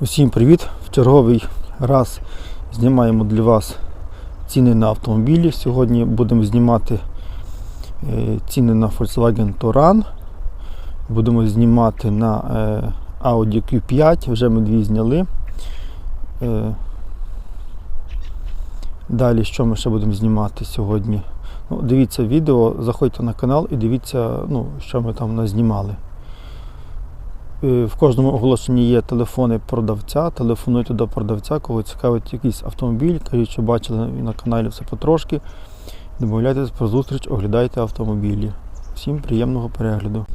Усім привіт! В черговий раз знімаємо для вас ціни на автомобілі. Сьогодні будемо знімати е, ціни на Volkswagen Touran. Будемо знімати на е, Audi Q5, вже ми дві зняли. Е, Далі що ми ще будемо знімати сьогодні? Ну, дивіться відео, заходьте на канал і дивіться, ну, що ми там назнімали. Е, В кожному оголошенні є телефони продавця. Телефонуйте до продавця, кого цікавить якийсь автомобіль. Кажіть, що бачили на каналі все потрошки. Домовляйтесь про зустріч, оглядайте автомобілі. Всім приємного перегляду.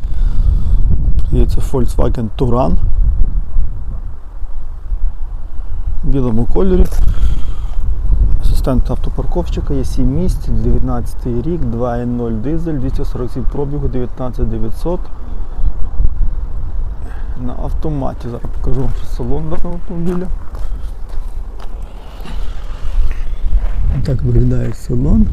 Це Volkswagen Touran. В білому кольорі. Асистент автопарковщика є 7 місць, 19 рік, 2.0 дизель, 247 пробігу, 19900 на автоматі. Зараз покажу вам салон даного автомобіля. Так виглядає салон.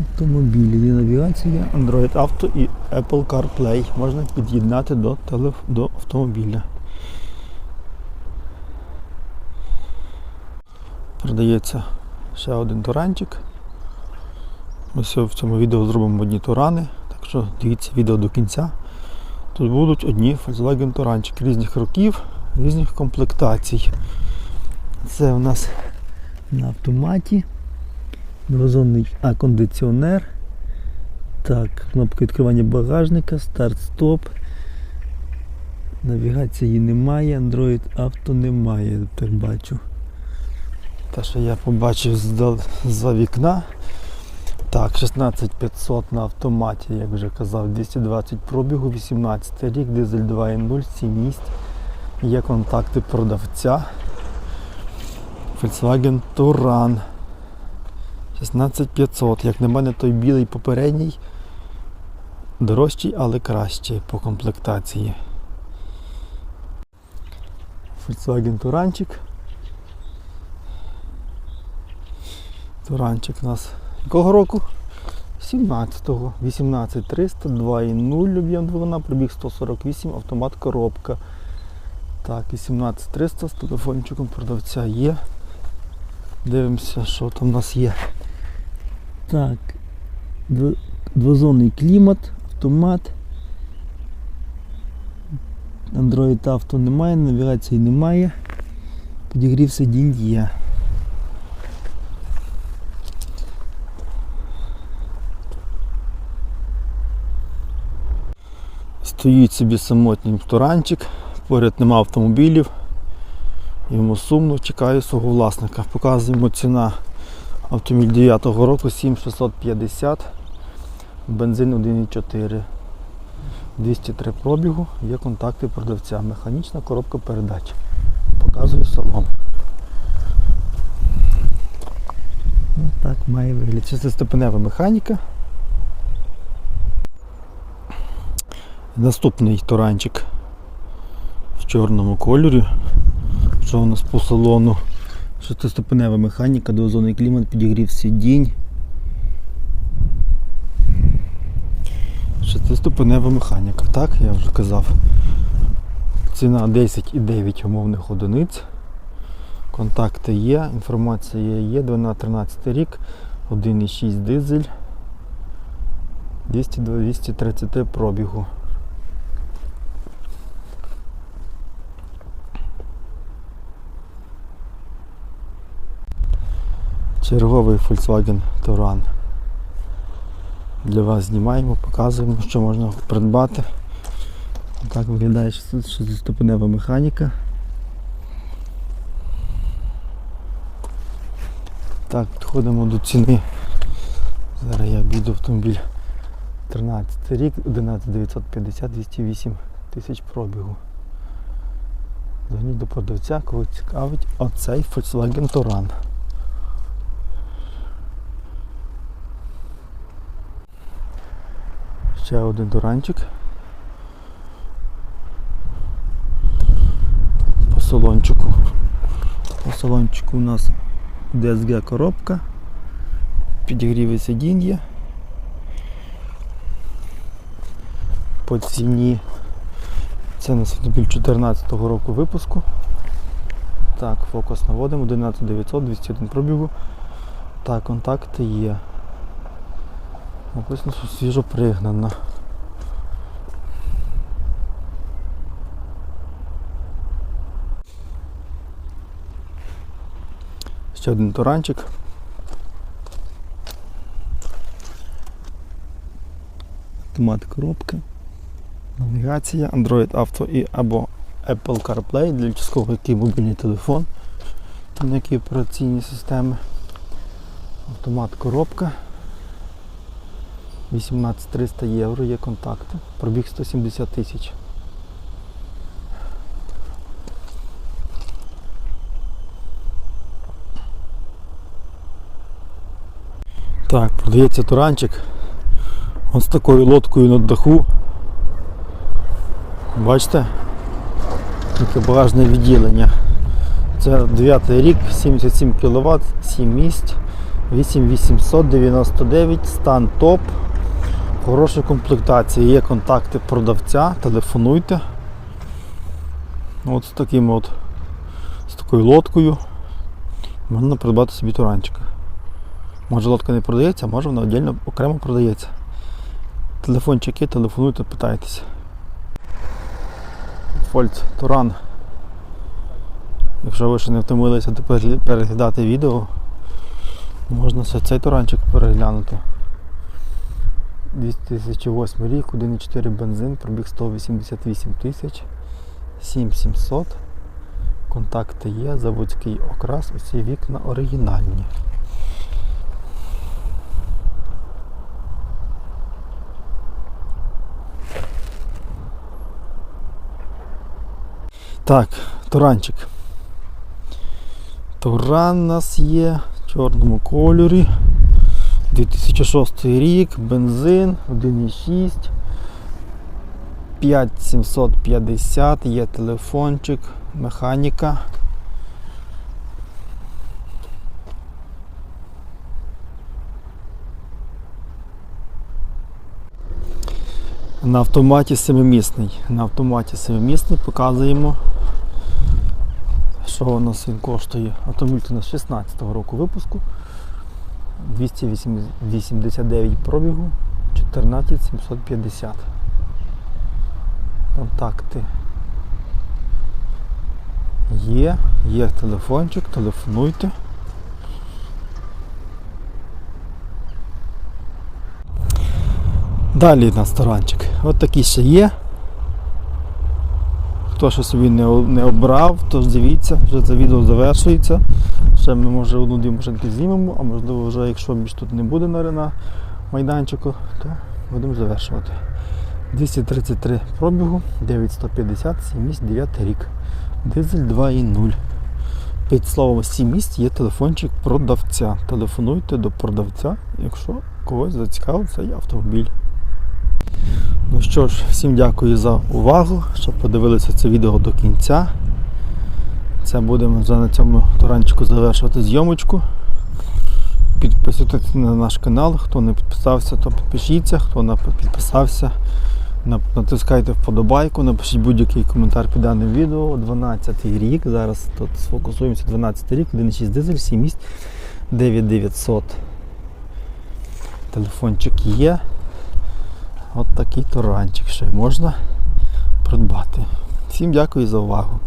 Автомобілі. Є навігація, Android Auto і Apple CarPlay. Можна під'єднати до, телеф... до автомобіля. Продається ще один туранчик. Ми в цьому відео зробимо одні турани, так що дивіться відео до кінця. Тут будуть одні Volkswagen Touranчики різних років, різних комплектацій. Це у нас на автоматі. Двозонний а кондиціонер. Так, кнопка відкривання багажника, старт-стоп. Навігації немає, Android Auto немає, так бачу. Те, що я побачив з, за вікна. Так, 16500 на автоматі, як вже казав, 220 пробігу, 18 рік, дизель 2.0, 7 місць. Є контакти продавця. Volkswagen Touran. 16500. Як на мене, той білий попередній дорожчий, але кращий по комплектації. Volkswagen Туранчик. Туранчик у нас якого року? 17-го, 18300, 2.0 об'єм двигуна, пробіг 148, автомат коробка. Так, і 17300 з телефончиком продавця є. Дивимося, що там у нас є. Так, двозонний клімат, автомат. Android Auto немає, навігації немає. Підігрів сидінь є. Стоїть собі самотній туранчик, поряд нема автомобілів. Йому сумно, чекає свого власника. Показуємо ціна автомобіль 9 року 7650, бензин 1,4. 203 пробігу, є контакти продавця, механічна коробка передач. Показую салон. Так має вигляд. Шестиступенева механіка. Наступний туранчик в чорному кольорі. Що у нас по салону? Шестиступенева механіка, двозонний клімат, підігрів сидінь. Шестиступенева механіка, так, я вже казав. Ціна 10,9 умовних одиниць. Контакти є, інформація є, 12-13 рік, 1,6 дизель, 200-230 пробігу. Черговий Volkswagen Touran. Для вас знімаємо, показуємо, що можна придбати. Так виглядає шестиступенева механіка. Так, підходимо до ціни. Зараз я обійду автомобіль 13 рік, 11950, 208 тисяч пробігу. Дзвоніть до продавця, кого цікавить оцей Volkswagen Touran. Ще один дуранчик. По салончику. По салончику у нас DSG коробка, підігріви сидіння. По ціні Це на автомобіль 14 року випуску. Так, фокус наводимо, 11900, 201 пробігу. Так, контакти є. Написано, що свіжо пригнана. Ще один туранчик. Автомат коробки. Навігація, Android Auto і або Apple CarPlay для частково який мобільний телефон, там які операційні системи. Автомат коробка. 18300 євро є контакти. Пробіг 170 тисяч. Так, продається туранчик. Ось з такою лодкою на даху. Бачите? Таке багажне відділення. Це 9 рік, 77 кВт, 7 місць, 8899, стан топ. Хороша комплектація, є контакти продавця, телефонуйте. От з таким от, з такою лодкою можна придбати собі туранчика. Може лодка не продається, а може вона віддільно окремо продається. Телефончики, телефонуйте, питайтеся. Фольц Туран. Якщо ви ще не втомилися переглядати відео, можна цей туранчик переглянути. 2008 рік, 1,4 бензин, пробіг 188 тисяч, 7700. Контакти є, заводський окрас, усі вікна оригінальні. Так, туранчик. Туран у нас є в чорному кольорі. 2006 рік, бензин, 1,6, 5750, є телефончик, механіка. На автоматі семимісний. На автоматі семимісний показуємо, що у нас він коштує. Автомобіль у нас 16-го року випуску. 289 пробігу, 14750. Контакти є, є телефончик, телефонуйте. Далі на сторанчик. От такий ще є. Хто ще собі не, обрав, то дивіться, вже це відео завершується. Ще ми може одну-дві машинки знімемо, а можливо вже якщо більш тут не буде на, майданчику, то будемо завершувати. 233 пробігу, 9150, 7 місць, 9 рік. Дизель 2.0. Під словом 7 місць є телефончик продавця. Телефонуйте до продавця, якщо когось зацікавив цей автомобіль. Ну що ж, всім дякую за увагу, що подивилися це відео до кінця. Це будемо вже на цьому таранчику завершувати зйомочку. Підписуйтесь на наш канал, хто не підписався, то підпишіться, хто не підписався, натискайте вподобайку, напишіть будь-який коментар під даним відео. 12 рік. Зараз тут сфокусуємося 12 рік, 1,6 дизель, 7 місць, 9900. Телефончик є. От такий туранчик ще можна придбати. Всім дякую за увагу.